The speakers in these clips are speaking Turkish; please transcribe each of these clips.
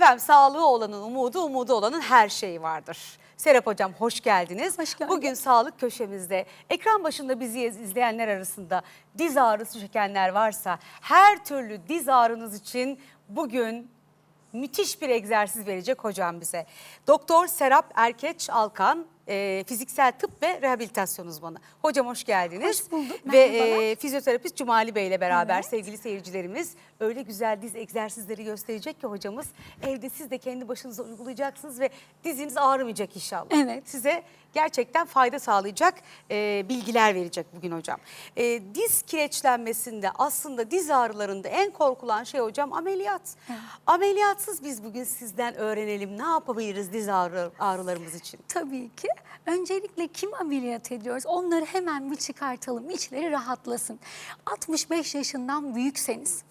Efendim sağlığı olanın umudu, umudu olanın her şeyi vardır. Serap Hocam hoş geldiniz. Hoş geldin. Bugün sağlık köşemizde ekran başında bizi izleyenler arasında diz ağrısı çekenler varsa her türlü diz ağrınız için bugün müthiş bir egzersiz verecek hocam bize. Doktor Serap Erkeç Alkan e, fiziksel tıp ve rehabilitasyon uzmanı. Hocam hoş geldiniz. Hoş bulduk, Ve e, fizyoterapist Cumali Bey ile beraber Evet. sevgili seyircilerimiz öyle güzel diz egzersizleri gösterecek ki hocamız. Evde siz de kendi başınıza uygulayacaksınız ve diziniz ağrımayacak inşallah. Evet. Size gerçekten fayda sağlayacak e, bilgiler verecek bugün hocam. E, diz kireçlenmesinde aslında diz ağrılarında en korkulan şey hocam ameliyat. Ameliyatsız biz bugün sizden öğrenelim ne yapabiliriz diz ağrı, ağrılarımız için. Tabii ki. Öncelikle kim ameliyat ediyoruz? Onları hemen bir çıkartalım. içleri rahatlasın. 65 yaşından büyükseniz,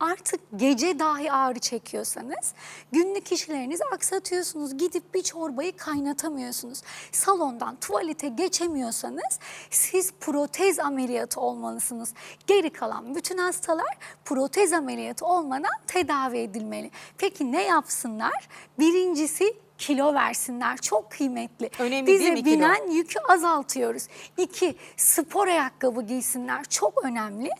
artık gece dahi ağrı çekiyorsanız, günlük işlerinizi aksatıyorsunuz. Gidip bir çorbayı kaynatamıyorsunuz. Salondan tuvalete geçemiyorsanız siz protez ameliyatı olmalısınız. Geri kalan bütün hastalar protez ameliyatı olmadan tedavi edilmeli. Peki ne yapsınlar? Birincisi kilo versinler. Çok kıymetli. Önemli Dize değil mi kilo? binen yükü azaltıyoruz. İki, spor ayakkabı giysinler. Çok önemli.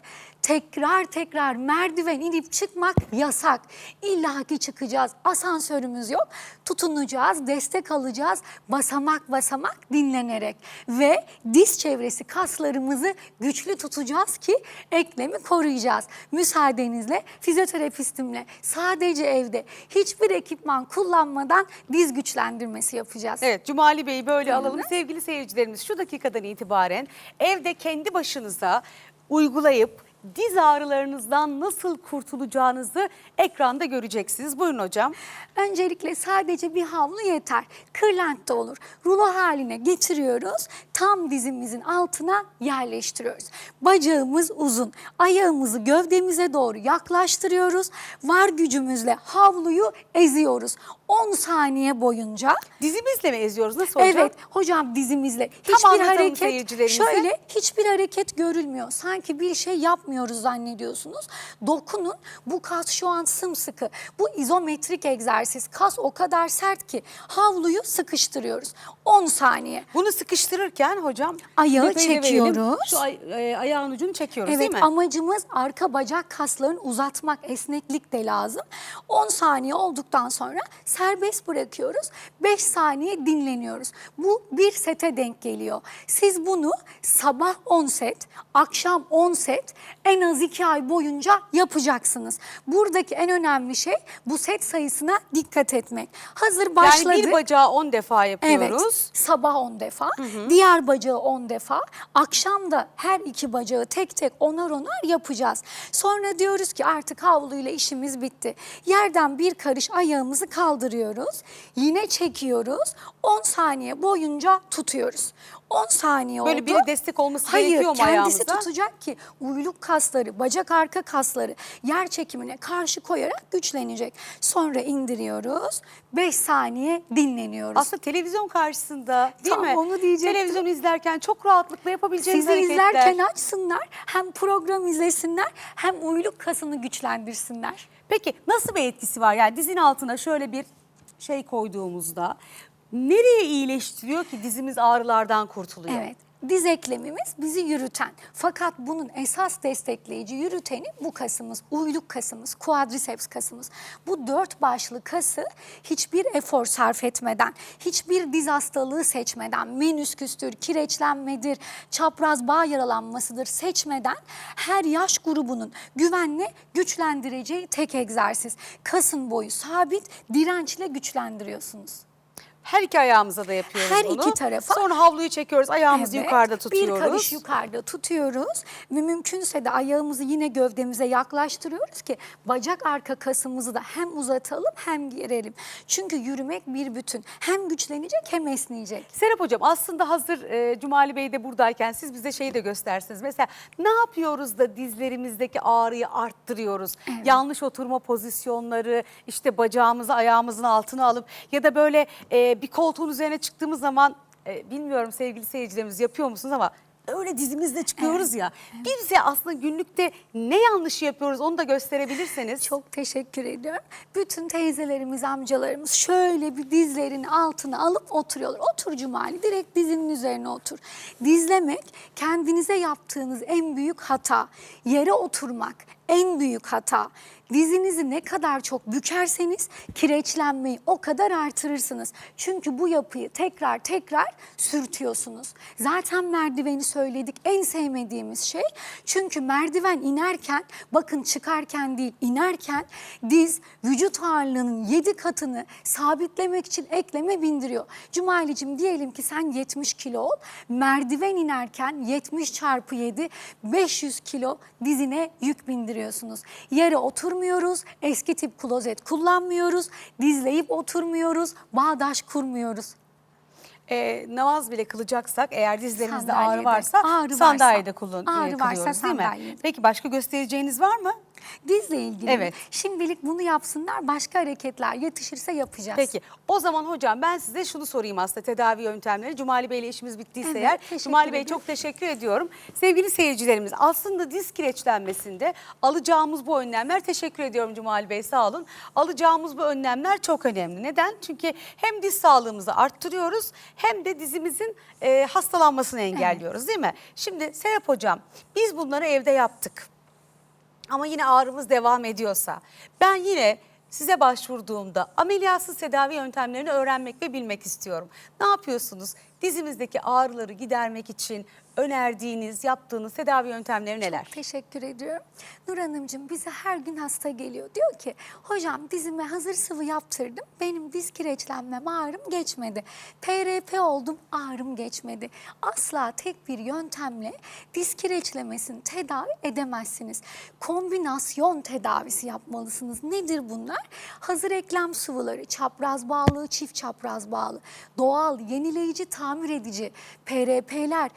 Tekrar tekrar merdiven inip çıkmak yasak. İlla ki çıkacağız. Asansörümüz yok. Tutunacağız, destek alacağız. Basamak basamak dinlenerek. Ve diz çevresi kaslarımızı güçlü tutacağız ki eklemi koruyacağız. Müsaadenizle fizyoterapistimle sadece evde hiçbir ekipman kullanmadan diz güçlendirmesi yapacağız. Evet Cumali Bey'i böyle hı. alalım. Sevgili seyircilerimiz şu dakikadan itibaren evde kendi başınıza uygulayıp diz ağrılarınızdan nasıl kurtulacağınızı ekranda göreceksiniz. Buyurun hocam. Öncelikle sadece bir havlu yeter. Kırlent de olur. Rulo haline getiriyoruz. Tam dizimizin altına yerleştiriyoruz. Bacağımız uzun. Ayağımızı gövdemize doğru yaklaştırıyoruz. Var gücümüzle havluyu eziyoruz. 10 saniye boyunca Dizimizle mi eziyoruz? Nasıl hocam? Evet hocam dizimizle Tam hiçbir anlatalım hareket seyircilerimize. şöyle hiçbir hareket görülmüyor. Sanki bir şey yapmıyoruz zannediyorsunuz. Dokunun bu kas şu an sımsıkı. Bu izometrik egzersiz. Kas o kadar sert ki havluyu sıkıştırıyoruz. 10 saniye. Bunu sıkıştırırken hocam Ayağı detayını verelim. çekiyoruz. Şu ay- e, ayağın ucunu çekiyoruz Evet değil mi? amacımız arka bacak kaslarını uzatmak, esneklik de lazım. 10 saniye olduktan sonra serbest bırakıyoruz. 5 saniye dinleniyoruz. Bu bir sete denk geliyor. Siz bunu sabah 10 set, akşam 10 set en az 2 ay boyunca yapacaksınız. Buradaki en önemli şey bu set sayısına dikkat etmek. Hazır başladı. Yani bir bacağı 10 defa Evet. yapıyoruz. Sabah 10 defa, diğer bacağı 10 defa, akşam da her iki bacağı tek tek onar onar yapacağız. Sonra diyoruz ki artık havluyla işimiz bitti. Yerden bir karış ayağımızı kaldırıyoruz. Yine çekiyoruz. 10 saniye boyunca tutuyoruz. 10 saniye Böyle oldu. biri destek olması Hayır, gerekiyor mu kendisi ayağımıza? tutacak ki uyluk kasları, bacak arka kasları yer çekimine karşı koyarak güçlenecek. Sonra indiriyoruz. 5 saniye dinleniyoruz. Aslında televizyon karşısında değil Tam mi? onu diyecektim. Televizyon izlerken çok rahatlıkla yapabileceğiniz Sizi hareketler. izlerken açsınlar, hem program izlesinler hem uyluk kasını güçlendirsinler. Peki nasıl bir etkisi var? Yani dizin altına şöyle bir şey koyduğumuzda nereye iyileştiriyor ki dizimiz ağrılardan kurtuluyor? Evet. Diz eklemimiz bizi yürüten. Fakat bunun esas destekleyici yürüteni bu kasımız, uyluk kasımız, quadriceps kasımız. Bu dört başlı kası hiçbir efor sarf etmeden, hiçbir diz hastalığı seçmeden, menüsküstür, kireçlenmedir, çapraz bağ yaralanmasıdır seçmeden her yaş grubunun güvenle güçlendireceği tek egzersiz. Kasın boyu sabit, dirençle güçlendiriyorsunuz. Her iki ayağımıza da yapıyoruz Her bunu. iki tarafa. Sonra havluyu çekiyoruz, ayağımızı Evet, yukarıda tutuyoruz. Bir karış yukarıda tutuyoruz ve mümkünse de ayağımızı yine gövdemize yaklaştırıyoruz ki bacak arka kasımızı da hem uzatalım hem gerelim. Çünkü yürümek bir bütün. Hem güçlenecek hem esneyecek. Serap Hocam aslında hazır e, Cumali Bey de buradayken siz bize şeyi de göstersiniz. Mesela ne yapıyoruz da dizlerimizdeki ağrıyı arttırıyoruz? Yanlış oturma pozisyonları, işte bacağımızı ayağımızın altına alıp ya da böyle e, bir koltuğun üzerine çıktığımız zaman e, bilmiyorum sevgili seyircilerimiz yapıyor musunuz ama öyle dizimizle çıkıyoruz ya. Bize aslında günlükte ne yanlış yapıyoruz onu da gösterebilirseniz. Çok teşekkür ediyorum. Bütün teyzelerimiz, amcalarımız şöyle bir dizlerin altına alıp oturuyorlar. Otur Cumali, direkt dizinin üzerine otur. Dizlemek kendinize yaptığınız en büyük hata. Yere oturmak en büyük hata. Dizinizi ne kadar çok bükerseniz kireçlenmeyi o kadar artırırsınız. Çünkü bu yapıyı tekrar tekrar sürtüyorsunuz. Zaten merdiveni söyledik en sevmediğimiz şey. Çünkü merdiven inerken bakın çıkarken değil inerken diz vücut ağırlığının 7 katını sabitlemek için ekleme bindiriyor. Cumalicim diyelim ki sen 70 kilo ol. Merdiven inerken 70 çarpı 7 500 kilo dizine yük bindiriyorsunuz. Yere oturmuyoruz. Eski tip klozet kullanmıyoruz. Dizleyip oturmuyoruz. Bağdaş kurmuyoruz. e, namaz bile kılacaksak eğer dizlerimizde ağrı varsa Ağrı sandalyede varsa. kullan, Ağrı e, varsa kılıyoruz değil mi? Peki başka göstereceğiniz var mı? Dizle ilgili. Evet. Şimdilik bunu yapsınlar. Başka hareketler yetişirse yapacağız. Peki o zaman hocam ben size şunu sorayım aslında tedavi yöntemleri. Cumali Bey ile işimiz bittiyse Evet, eğer. Cumali Bey çok teşekkür ediyorum. Sevgili seyircilerimiz aslında diz kireçlenmesinde alacağımız bu önlemler teşekkür ediyorum Cumali Bey sağ olun. Alacağımız bu önlemler çok önemli. Neden? Çünkü hem diz sağlığımızı arttırıyoruz hem de dizimizin e, hastalanmasını engelliyoruz değil mi? Şimdi Serap hocam biz bunları evde yaptık. Ama yine ağrımız devam ediyorsa ben yine size başvurduğumda ameliyatsız tedavi yöntemlerini öğrenmek ve bilmek istiyorum. Ne yapıyorsunuz? Dizimizdeki ağrıları gidermek için önerdiğiniz, yaptığınız tedavi yöntemleri neler? Teşekkür ediyorum. Nur Hanımcığım bize her gün hasta geliyor. Diyor ki hocam dizime hazır sıvı yaptırdım. Benim diz kireçlenmem ağrım geçmedi. PRP oldum ağrım geçmedi. Asla tek bir yöntemle diz kireçlemesini tedavi edemezsiniz. Kombinasyon tedavisi yapmalısınız. Nedir bunlar? Hazır eklem sıvıları, çapraz bağlı, çift çapraz bağlı, doğal, yenileyici, tamir edici, PRP'ler,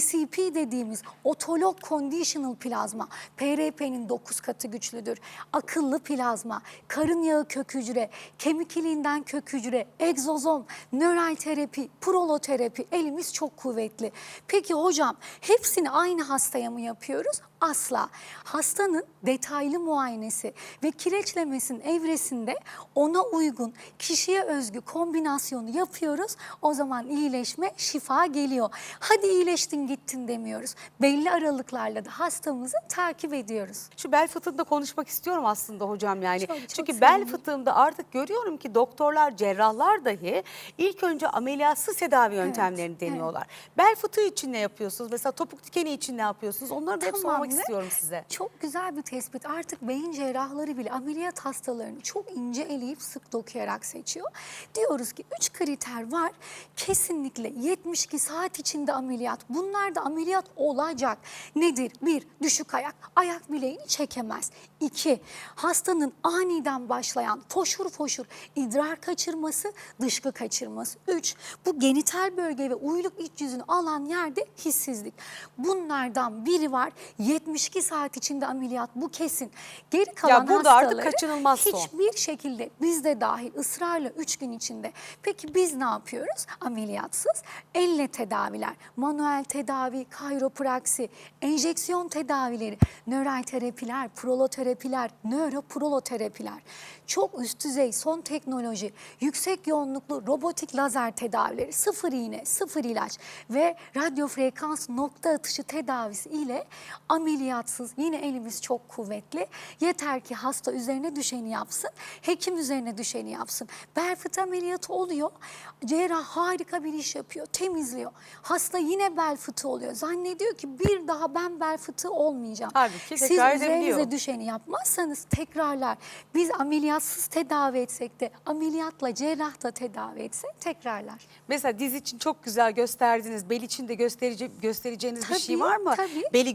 ACP dediğimiz otolog conditional plazma. PRP'nin 9 katı güçlüdür. Akıllı plazma, karın yağı kök hücre, kemik iliğinden kök hücre, egzozom, nöral terapi, proloterapi elimiz çok kuvvetli. Peki hocam hepsini aynı hastaya mı yapıyoruz? Asla. Hastanın detaylı muayenesi ve kireçlemesinin evresinde ona uygun kişiye özgü kombinasyonu yapıyoruz. O zaman iyileşme, şifa geliyor. Hadi iyileştin gittin demiyoruz. Belli aralıklarla da hastamızı takip ediyoruz. Şu bel fıtığında konuşmak istiyorum aslında hocam yani. Çok, çok Çünkü bel sevindim. fıtığında artık görüyorum ki doktorlar, cerrahlar dahi ilk önce ameliyatsız tedavi yöntemlerini evet. deniyorlar. Bel fıtığı için ne yapıyorsunuz? Mesela topuk dikeni için ne yapıyorsunuz? Onları da hep sormak Tamamdır. istiyorum size. Çok güzel bir tespit. Artık beyin cerrahları bile ameliyat hastalarını çok ince eleyip sık dokuyarak seçiyor. Diyoruz ki 3 kriter var. Kesinlikle 72 saat içinde ameliyat. Bunlar da ameliyat olacak. Nedir? Bir, düşük ayak. Ayak bileğini çekemez. İki, hastanın aniden başlayan foşur foşur idrar kaçırması, dışkı kaçırması. Üç, bu genital bölge ve uyluk iç yüzünü alan yerde hissizlik. Bunlardan biri var. 72 saat içinde ameliyat bu kesin. Geri kalan burada artık kaçınılmaz son. hiçbir şekilde biz de dahil ısrarla 3 gün içinde. Peki biz ne yapıyoruz? Ameliyatsız elle tedaviler, manuel tedavi, kayropraksi, enjeksiyon tedavileri, nöral terapiler, proloterapiler, nöroproloterapiler. Çok üst düzey son teknoloji, yüksek yoğunluklu robotik lazer tedavileri, sıfır iğne, sıfır ilaç ve radyo frekans nokta atışı tedavisi ile ameliyatsız yine elimiz çok kuvvetli. Yeter ki hasta üzerine düşeni yapsın, hekim üzerine düşeni yapsın. Bel fıtığı ameliyatı oluyor, cerrah harika bir iş yapıyor, temizliyor. Hasta yine bel fıtığı oluyor. Zannediyor ki bir daha ben bel fıtığı olmayacağım. Halbuki Siz tekrar üzerinize düşeni yapmazsanız tekrarlar. Biz ameliyatsız tedavi etsek de ameliyatla cerrah da tedavi etsek tekrarlar. Mesela diz için çok güzel gösterdiniz. Bel için de gösterici, göstereceğiniz bir şey Tabii, var mı? tabii. Beli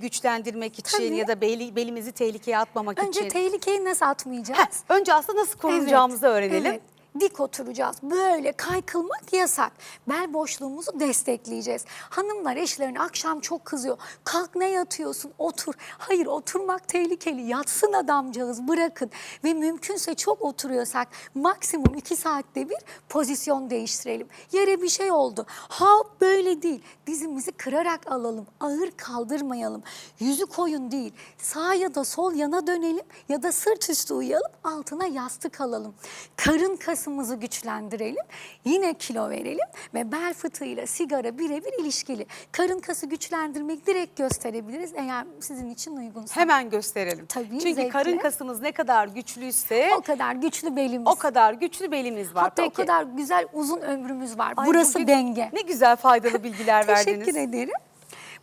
güçlendirmek için Tabii. ya da beli, belimizi tehlikeye atmamak Önce için. tehlikeyi nasıl atmayacağız? Heh, önce aslında nasıl korunacağımızı Evet, öğrenelim. evet. Dik oturacağız. Böyle kaykılmak yasak. Bel boşluğumuzu destekleyeceğiz. Hanımlar eşlerine akşam çok kızıyor. Kalk ne yatıyorsun otur. Hayır oturmak tehlikeli. Yatsın adamcağız bırakın. Ve mümkünse çok oturuyorsak maksimum iki saatte bir pozisyon değiştirelim. Yere bir şey oldu. Ha böyle değil. Dizimizi kırarak alalım. Ağır kaldırmayalım. Yüzü koyun değil. Sağ ya da sol yana dönelim ya da sırt üstü uyuyalım. Altına yastık alalım. Karın kasımızı güçlendirelim. Yine kilo verelim ve bel fıtığıyla sigara birebir ilişkili. Karın kası güçlendirmek direkt gösterebiliriz eğer sizin için uygunsa. Hemen gösterelim. Tabii, Çünkü zevkle. karın kasımız ne kadar güçlüyse O kadar güçlü belimiz. o kadar güçlü belimiz var. Hatta Peki. o kadar güzel uzun ömrümüz var. Ay, Burası denge. Ne güzel faydalı bilgiler verdiniz. Teşekkür ederim.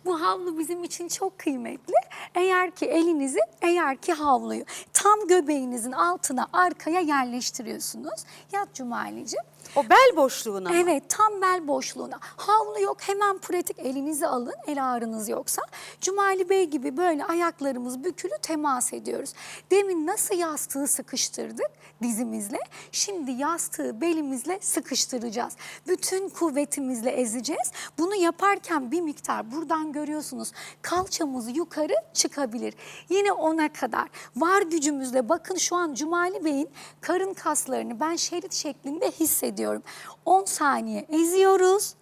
Bu havlu bizim için çok kıymetli. Eğer ki elinizi, eğer ki havluyu tam göbeğinizin altına, arkaya yerleştiriyorsunuz. Yat Cumali'ciğim. O bel boşluğuna? Evet tam bel boşluğuna. Havlu yok hemen pratik elinizi alın el ağrınız yoksa. Cumali Bey gibi böyle ayaklarımız bükülü temas ediyoruz. Demin nasıl yastığı sıkıştırdık dizimizle. Şimdi yastığı belimizle sıkıştıracağız. Bütün kuvvetimizle ezeceğiz. Bunu yaparken bir miktar buradan görüyorsunuz kalçamız yukarı çıkabilir. Yine ona kadar var gücümüzle bakın şu an Cumali Bey'in karın kaslarını ben şerit şeklinde hissediyorum. 10 saniye eziyoruz.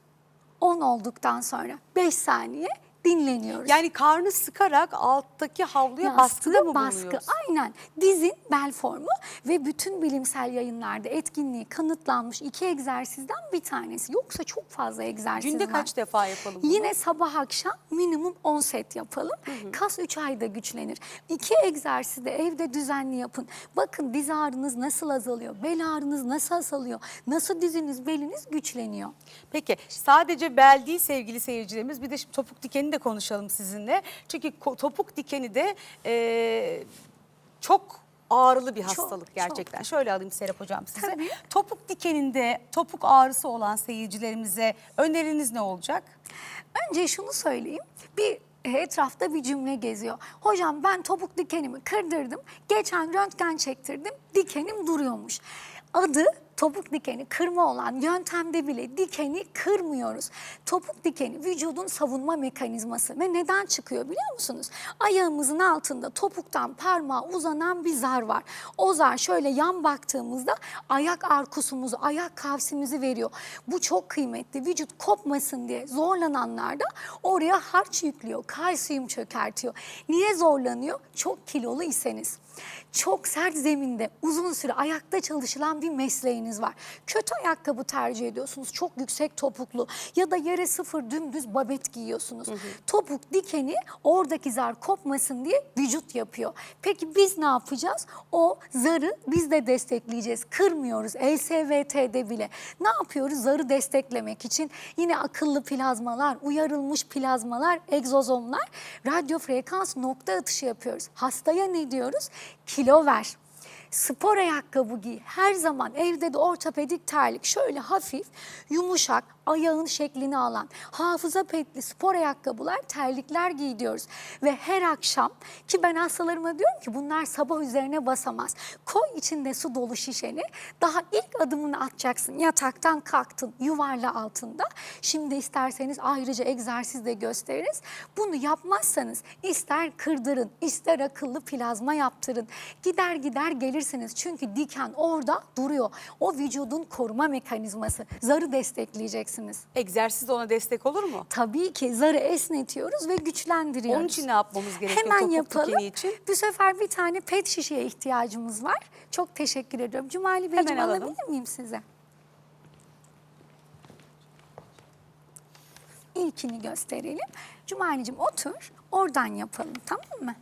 10 olduktan sonra 5 saniye dinleniyoruz. Yani karnı sıkarak alttaki havluya baskıda mı baskı. bulunuyoruz? Aynen. Dizin bel formu ve bütün bilimsel yayınlarda etkinliği kanıtlanmış iki egzersizden bir tanesi. Yoksa çok fazla egzersiz Günde var. kaç defa yapalım bunu? Yine sabah akşam minimum 10 set yapalım. Kas 3 ayda güçlenir. İki egzersizi de evde düzenli yapın. Bakın diz ağrınız nasıl azalıyor, bel ağrınız nasıl azalıyor, nasıl diziniz, beliniz güçleniyor. Peki sadece bel değil sevgili seyircilerimiz bir de şimdi topuk dikeni de konuşalım sizinle. Çünkü topuk dikeni de e, çok ağrılı bir Çok, hastalık gerçekten. Şöyle alayım Serap Hocam size. Tabii. Topuk dikeninde topuk ağrısı olan seyircilerimize öneriniz ne olacak? Önce şunu söyleyeyim. Bir etrafta bir cümle geziyor. Hocam ben topuk dikenimi kırdırdım. Geçen röntgen çektirdim. Dikenim duruyormuş. Adı topuk dikeni kırma olan yöntemde bile dikeni kırmıyoruz. Topuk dikeni vücudun savunma mekanizması ve neden çıkıyor biliyor musunuz? Ayağımızın altında topuktan parmağa uzanan bir zar var. O zar şöyle yan baktığımızda ayak arkusumuzu, ayak kavsimizi veriyor. Bu çok kıymetli. Vücut kopmasın diye zorlananlarda oraya harç yüklüyor, kalsiyum çökertiyor. Niye zorlanıyor? Çok kilolu iseniz. Çok sert zeminde uzun süre ayakta çalışılan bir mesleğiniz var. Kötü ayakkabı tercih ediyorsunuz. Çok yüksek topuklu ya da yere sıfır dümdüz babet giyiyorsunuz. Topuk dikeni oradaki zar kopmasın diye vücut yapıyor. Peki biz ne yapacağız? O zarı biz de destekleyeceğiz. Kırmıyoruz LSVT'de bile. Ne yapıyoruz? Zarı desteklemek için yine akıllı plazmalar, uyarılmış plazmalar, egzozomlar, radyo frekans nokta atışı yapıyoruz. Hastaya ne diyoruz? Kilo ver. Spor ayakkabı giy. Her zaman evde de ortopedik terlik şöyle hafif, yumuşak, ayağın şeklini alan, hafıza petli spor ayakkabılar, terlikler giy diyoruz. Ve her akşam ki ben hastalarıma diyorum ki bunlar sabah üzerine basamaz. Koy içinde su dolu şişeni. Daha ilk adımını atacaksın. Yataktan kalktın, yuvarla altında. Şimdi isterseniz ayrıca egzersiz de gösteririz. Bunu yapmazsanız ister kırdırın, ister akıllı plazma yaptırın. Gider gider gelirsiniz. Çünkü diken orada duruyor. O vücudun koruma mekanizması. Zarı destekleyeceksiniz. Egzersiz ona destek olur mu? Tabii ki zarı esnetiyoruz ve güçlendiriyoruz. Onun için ne yapmamız gerekiyor Hemen topuk yapalım. için? Bu sefer bir tane pet şişeye ihtiyacımız var. Çok teşekkür ediyorum. Cumali Beyciğim alabilir miyim size? İlkini gösterelim. Cumali'cim otur. Oradan yapalım tamam mı?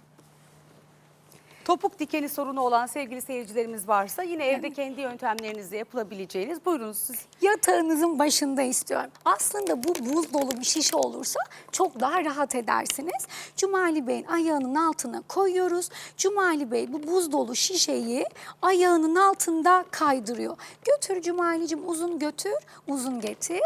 Topuk dikeni sorunu olan sevgili seyircilerimiz varsa yine evde kendi yöntemlerinizle yapılabileceğiniz. Buyurunuz siz. Yatağınızın başında istiyorum. Aslında bu buz dolu bir şişe olursa çok daha rahat edersiniz. Cumali Bey'in ayağının altına koyuyoruz. Cumali Bey bu buz dolu şişeyi ayağının altında kaydırıyor. Götür Cumali'cim uzun götür, uzun getir.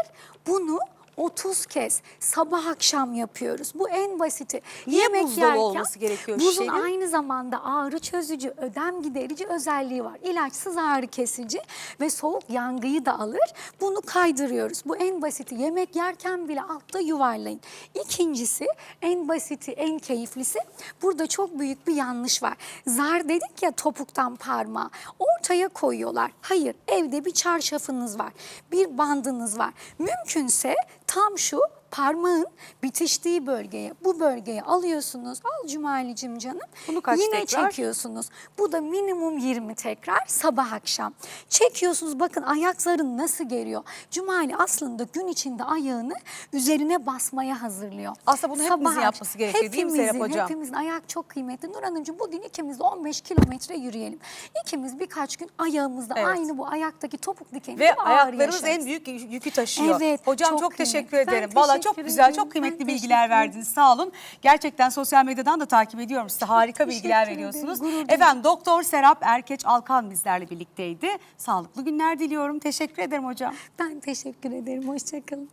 Bunu 30 kez sabah akşam yapıyoruz. Bu en basiti. Niye buz dolu olması gerekiyor Buzun şişenin? aynı zamanda ağrı çözücü, ödem giderici özelliği var. İlaçsız ağrı kesici ve soğuk yangıyı da alır. Bunu kaydırıyoruz. Bu en basiti. Yemek yerken bile altta yuvarlayın. İkincisi en basiti, en keyiflisi burada çok büyük bir yanlış var. Zar dedik ya topuktan parmağa. Ortaya koyuyorlar. Hayır evde bir çarşafınız var. Bir bandınız var. Mümkünse tam şu parmağın bitiştiği bölgeye, bu bölgeye alıyorsunuz. Al Cumalicim canım. Bunu kaç Yine tekrar? çekiyorsunuz. Bu da minimum 20 tekrar sabah akşam. Çekiyorsunuz bakın ayak zarın nasıl geriyor. Cumali aslında gün içinde ayağını üzerine basmaya hazırlıyor. Aslında bunu hepimizin Sabah yapması gerekiyor değil mi Serap Hepimizin, Hocam? Hepimizin ayak çok kıymetli. Nur Hanımcığım bugün ikimiz de 15 kilometre yürüyelim. İkimiz birkaç gün ayağımızda Evet. aynı bu ayaktaki topuk dikeni Ve gibi ağrı ayaklarımız yaşarız. en büyük yükü taşıyor. Evet, Hocam çok, çok teşekkür. Ben ederim. Valla çok güzel, çok kıymetli bilgiler verdiniz. Sağ olun. Gerçekten sosyal medyadan da takip ediyorum size. Harika bilgiler veriyorsunuz. Efendim Doktor Serap Erkeç Alkan bizlerle birlikteydi. Sağlıklı günler diliyorum. Teşekkür ederim hocam. Ben teşekkür ederim. Hoşçakalın.